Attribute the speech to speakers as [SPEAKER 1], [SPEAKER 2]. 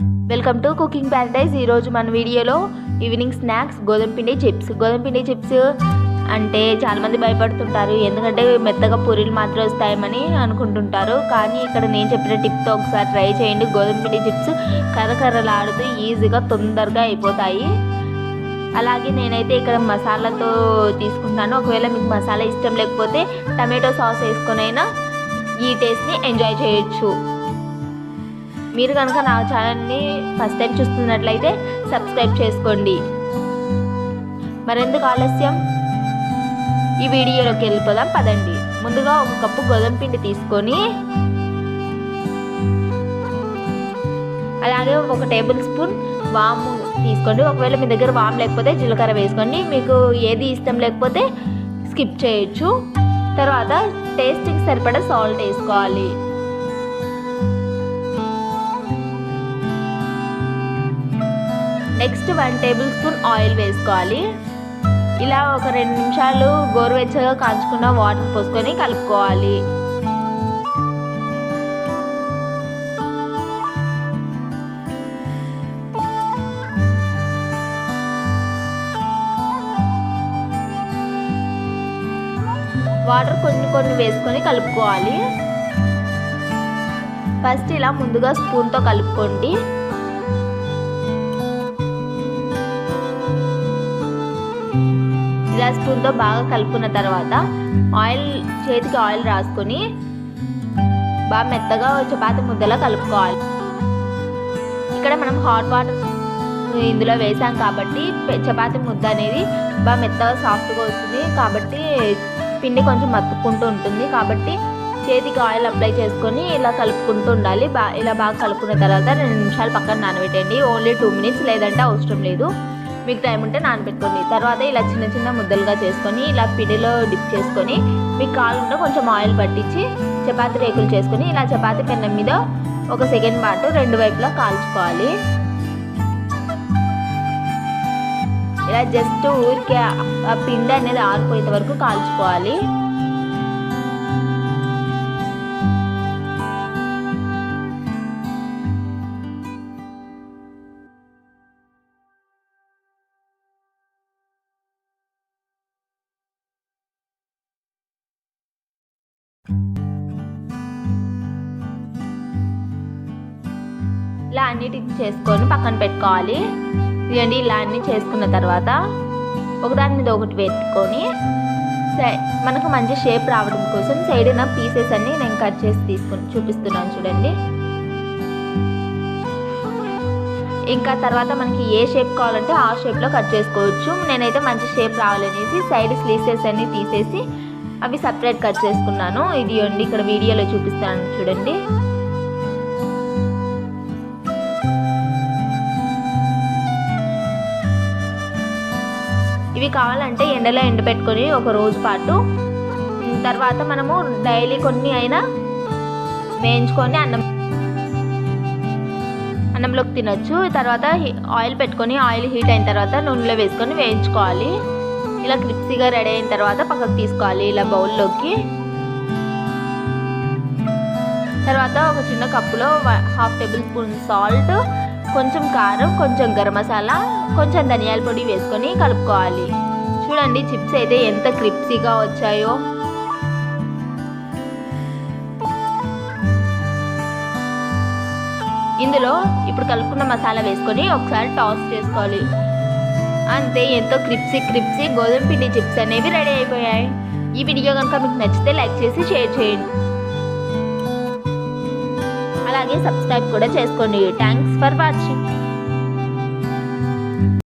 [SPEAKER 1] Welcome to cooking Paradise. ఈరోజు మన వీడియోలో ఈవినింగ్ స్నాక్స్ గోధుమ పిండి చిప్స్. గోధుమ పిండి చిప్స్ అంటే చాలామంది భయపడుతుంటారు. ఎందుకంటే మెత్తగా పూరీలు మాత్రం వస్తాయని అనుకుంటుంటారు. కానీ ఇక్కడ నేను చెప్పిన టిప్తో ఒకసారి ట్రై చేయండి. గోధుమ పిండి చిప్స్ కర్రకర్రలాడుతూ ఈజీగా తొందరగా అయిపోతాయి. అలాగే నేనైతే ఇక్కడ మసాలాతో తీసుకుంటాను ఒకవేళ మీకు మసాలా ఇష్టం లేకపోతే టమాటో సాస్ వేసుకొనైనా ఈ టేస్ట్ని ఎంజాయ్ చేయొచ్చు. మీరు కనుక నా ఛానల్ని ఫస్ట్ టైం చూస్తున్నట్లయితే సబ్స్క్రైబ్ చేసుకోండి. మరెందుకు ఆలస్యం? ఈ వీడియోలోకి వెళ్ళిపోదాం పదండి. ముందుగా ఒక కప్పు గోధుమ పిండి తీసుకొని అలాగే ఒక టేబుల్ స్పూన్ వాము తీసుకోండి. ఒకవేళ మీ దగ్గర వామ్ లేకపోతే జీలకర్ర వేసుకోండి. మీకు ఏది ఇష్టం లేకపోతే స్కిప్ చేయొచ్చు. తర్వాత టేస్టింగ్ సరిపడా సాల్ట్ వేసుకోవాలి. Next one tablespoon oil వేసుకోవాలి. ఇలా ఒక రెండు నిమిషాలు గోరువెచ్చగా కాంచుకున్న వాటర్ పోసుకొని కలుపుకోవాలి. వాటర్ కొన్ని కొన్ని వేసుకొని కలుపుకోవాలి. ఫస్ట్ ఇలా ముందుగా స్పూన్తో కలుపుకోండి. స్పూన్తో బాగా కలుపుకున్న తర్వాత ఆయిల్ చేతికి ఆయిల్ రాసుకొని బాగా మెత్తగా చపాతి ముద్దలా కలుపుకోవాలి. ఇక్కడ మనం హాట్ వాటర్ ఇందులో వేసాం కాబట్టి చపాతి ముద్ద అనేది బాగా మెత్తగా సాఫ్ట్గా వస్తుంది. కాబట్టి పిండి కొంచెం మత్తుకుంటూ ఉంటుంది. కాబట్టి చేతికి ఆయిల్ అప్లై చేసుకొని ఇలా కలుపుకుంటూ ఉండాలి. బా ఇలా బాగా కలుపుకున్న తర్వాత రెండు నిమిషాలు పక్కన నానబెట్టండి ఓన్లీ టూ మినిట్స్ లేదంటే అవసరం లేదు. మీకు టైం ఉంటే నానబెట్టుకోండి. తర్వాత ఇలా చిన్న చిన్న ముద్దలుగా చేసుకొని ఇలా పిడిలో డిప్ చేసుకొని మీకు కావాలంటే కొంచెం ఆయిల్ పట్టించి చపాతి రేకులు చేసుకొని ఇలా చపాతి పెన్నం మీద ఒక సెకండ్ పాటు రెండు వైపులా కాల్చుకోవాలి. ఇలా జస్ట్ ఊరికే ఆ పిండి అనేది ఆరిపోయేంత వరకు కాల్చుకోవాలి. ఇలా అన్నిటిని చేసుకొని పక్కన పెట్టుకోవాలి. ఇదండి ఇలా అన్ని చేసుకున్న తర్వాత ఒకదాని మీద ఒకటి పెట్టుకొని మనకు మంచి షేప్ రావడం కోసం సైడ్ నా పీసెస్ అన్ని నేను కట్ చేసి తీసుకుని చూపిస్తున్నాను చూడండి. ఇంకా తర్వాత మనకి ఏ షేప్ కావాలంటే ఆ షేప్లో కట్ చేసుకోవచ్చు. నేనైతే మంచి షేప్ రావాలనేసి సైడ్ స్లీసెస్ అన్ని తీసేసి అవి సపరేట్ కట్ చేసుకున్నాను. ఇది అండి ఇక్కడ వీడియోలో చూపిస్తాను చూడండి. ఇవి కావాలంటే ఎండలో ఎండబెట్టుకొని ఒక రోజు పాటు తర్వాత మనము డైలీ కొన్ని అయినా వేయించుకొని అన్నం అన్నంలోకి తినొచ్చు. తర్వాత ఆయిల్ పెట్టుకొని ఆయిల్ హీట్ అయిన తర్వాత నూనెలో వేసుకొని వేయించుకోవాలి. ఇలా క్రిప్సీగా రెడీ అయిన తర్వాత పక్కకు తీసుకోవాలి ఇలా బౌల్లోకి. తర్వాత ఒక చిన్న కప్పులో హాఫ్ టేబుల్ స్పూన్ సాల్ట్ కొంచెం కారం కొంచెం గరం మసాలా కొంచెం ధనియాల పొడి వేసుకొని కలుపుకోవాలి. చూడండి చిప్స్ అయితే ఎంత క్రిప్సీగా వచ్చాయో. ఇందులో ఇప్పుడు కలుపుకున్న మసాలా వేసుకొని ఒకసారి టాస్ చేసుకోవాలి. అంతే ఎంతో క్రిప్సీ క్రిప్సీ గోధుమ పిండి చిప్స్ అనేవి రెడీ అయిపోయాయి. ఈ వీడియో కనుక మీకు నచ్చితే లైక్ చేసి షేర్ చేయండి. అలాగే సబ్స్క్రైబ్ కూడా చేసుకోండి. Thanks for watching